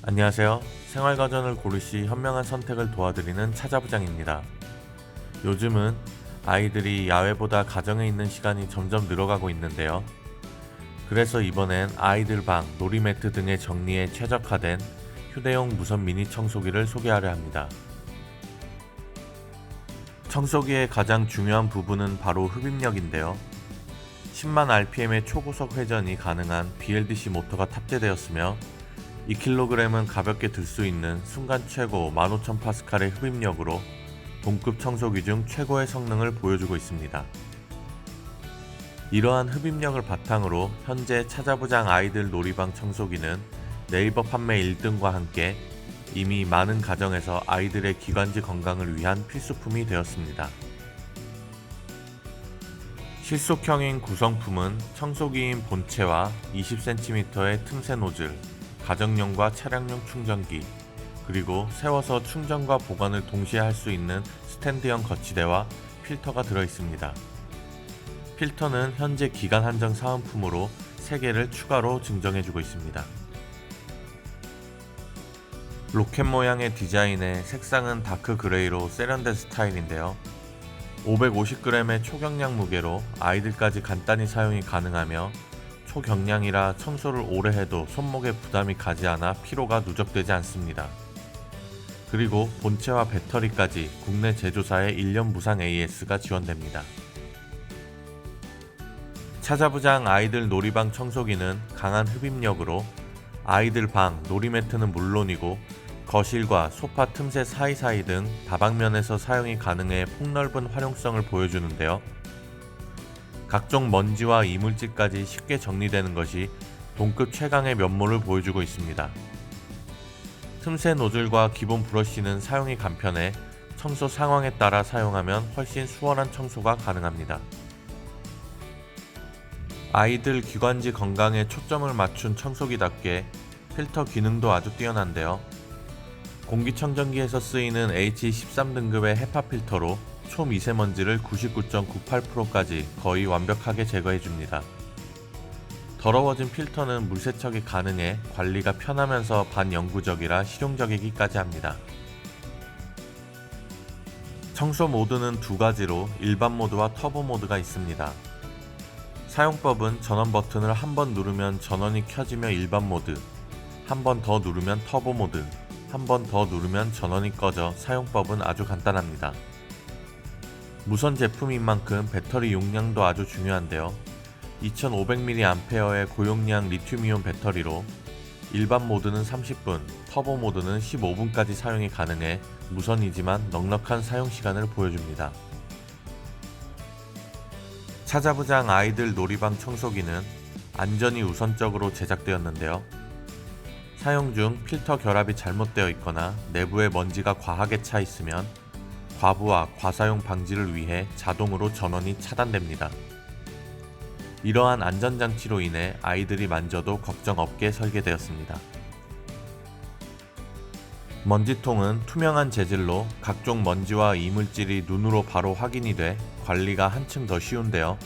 안녕하세요. 생활가전을 고르시 현명한 선택을 도와드리는 찾아부장입니다. 요즘은 아이들이 야외보다 가정에 있는 시간이 점점 늘어가고 있는데요. 그래서 이번엔 아이들 방, 놀이매트 등의 정리에 최적화된 휴대용 무선 미니 청소기를 소개하려 합니다. 청소기의 가장 중요한 부분은 바로 흡입력인데요. 10만 RPM의 초고속 회전이 가능한 BLDC 모터가 탑재되었으며 2kg은 가볍게 들 수 있는 순간 최고 15,000파스칼의 흡입력으로 동급 청소기 중 최고의 성능을 보여주고 있습니다. 이러한 흡입력을 바탕으로 현재 찾아부장 아이들 놀이방 청소기는 네이버 판매 1등과 함께 이미 많은 가정에서 아이들의 기관지 건강을 위한 필수품이 되었습니다. 실속형인 구성품은 청소기인 본체와 20cm의 틈새 노즐, 가정용과 차량용 충전기, 그리고 세워서 충전과 보관을 동시에 할 수 있는 스탠드형 거치대와 필터가 들어 있습니다. 필터는 현재 기간 한정 사은품으로 3개를 추가로 증정해주고 있습니다. 로켓 모양의 디자인에 색상은 다크 그레이로 세련된 스타일인데요. 550g의 초경량 무게로 아이들까지 간단히 사용이 가능하며 초경량이라 청소를 오래 해도 손목에 부담이 가지 않아 피로가 누적되지 않습니다. 그리고 본체와 배터리까지 국내 제조사의 1년 무상 AS가 지원됩니다. 찾아부장 아이들 놀이방 청소기는 강한 흡입력으로 아이들 방, 놀이매트는 물론이고 거실과 소파 틈새 사이사이 등 다방면에서 사용이 가능해 폭넓은 활용성을 보여주는데요. 각종 먼지와 이물질까지 쉽게 정리되는 것이 동급 최강의 면모를 보여주고 있습니다. 틈새 노즐과 기본 브러쉬는 사용이 간편해 청소 상황에 따라 사용하면 훨씬 수월한 청소가 가능합니다. 아이들 기관지 건강에 초점을 맞춘 청소기답게 필터 기능도 아주 뛰어난데요. 공기청정기에서 쓰이는 H13 등급의 헤파 필터로 초미세먼지를 99.98%까지 거의 완벽하게 제거해 줍니다. 더러워진 필터는 물세척이 가능해 관리가 편하면서 반영구적이라 실용적이기까지 합니다. 청소 모드는 두 가지로 일반 모드와 터보 모드가 있습니다. 사용법은 전원 버튼을 한 번 누르면 전원이 켜지며 일반 모드, 한 번 더 누르면 터보 모드, 한 번 더 누르면 전원이 꺼져 사용법은 아주 간단합니다. 무선 제품인 만큼 배터리 용량도 아주 중요한데요. 2500mAh의 고용량 리튬이온 배터리로 일반 모드는 30분, 터보 모드는 15분까지 사용이 가능해 무선이지만 넉넉한 사용 시간을 보여줍니다. 찾아부장 아이들 놀이방 청소기는 안전이 우선적으로 제작되었는데요. 사용 중 필터 결합이 잘못되어 있거나 내부에 먼지가 과하게 차 있으면 과부하, 과사용 방지를 위해 자동으로 전원이 차단됩니다. 이러한 안전장치로 인해 아이들이 만져도 걱정 없게 설계되었습니다. 먼지통은 투명한 재질로 각종 먼지와 이물질이 눈으로 바로 확인이 돼 관리가 한층 더 쉬운데요.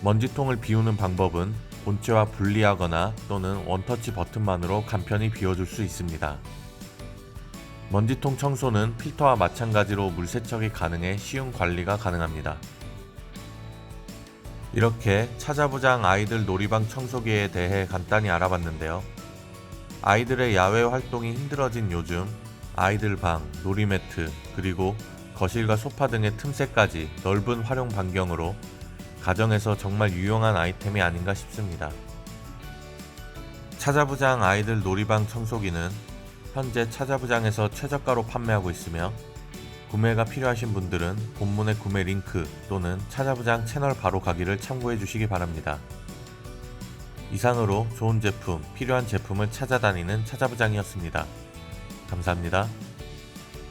먼지통을 비우는 방법은 본체와 분리하거나 또는 원터치 버튼만으로 간편히 비워줄 수 있습니다. 먼지통 청소는 필터와 마찬가지로 물 세척이 가능해 쉬운 관리가 가능합니다. 이렇게 찾아부장 아이들 놀이방 청소기에 대해 간단히 알아봤는데요. 아이들의 야외 활동이 힘들어진 요즘 아이들 방, 놀이매트, 그리고 거실과 소파 등의 틈새까지 넓은 활용 반경으로 가정에서 정말 유용한 아이템이 아닌가 싶습니다. 찾아부장 아이들 놀이방 청소기는 현재 찾아부장에서 최저가로 판매하고 있으며 구매가 필요하신 분들은 본문의 구매 링크 또는 찾아부장 채널 바로 가기를 참고해 주시기 바랍니다. 이상으로 좋은 제품, 필요한 제품을 찾아다니는 찾아부장이었습니다. 감사합니다.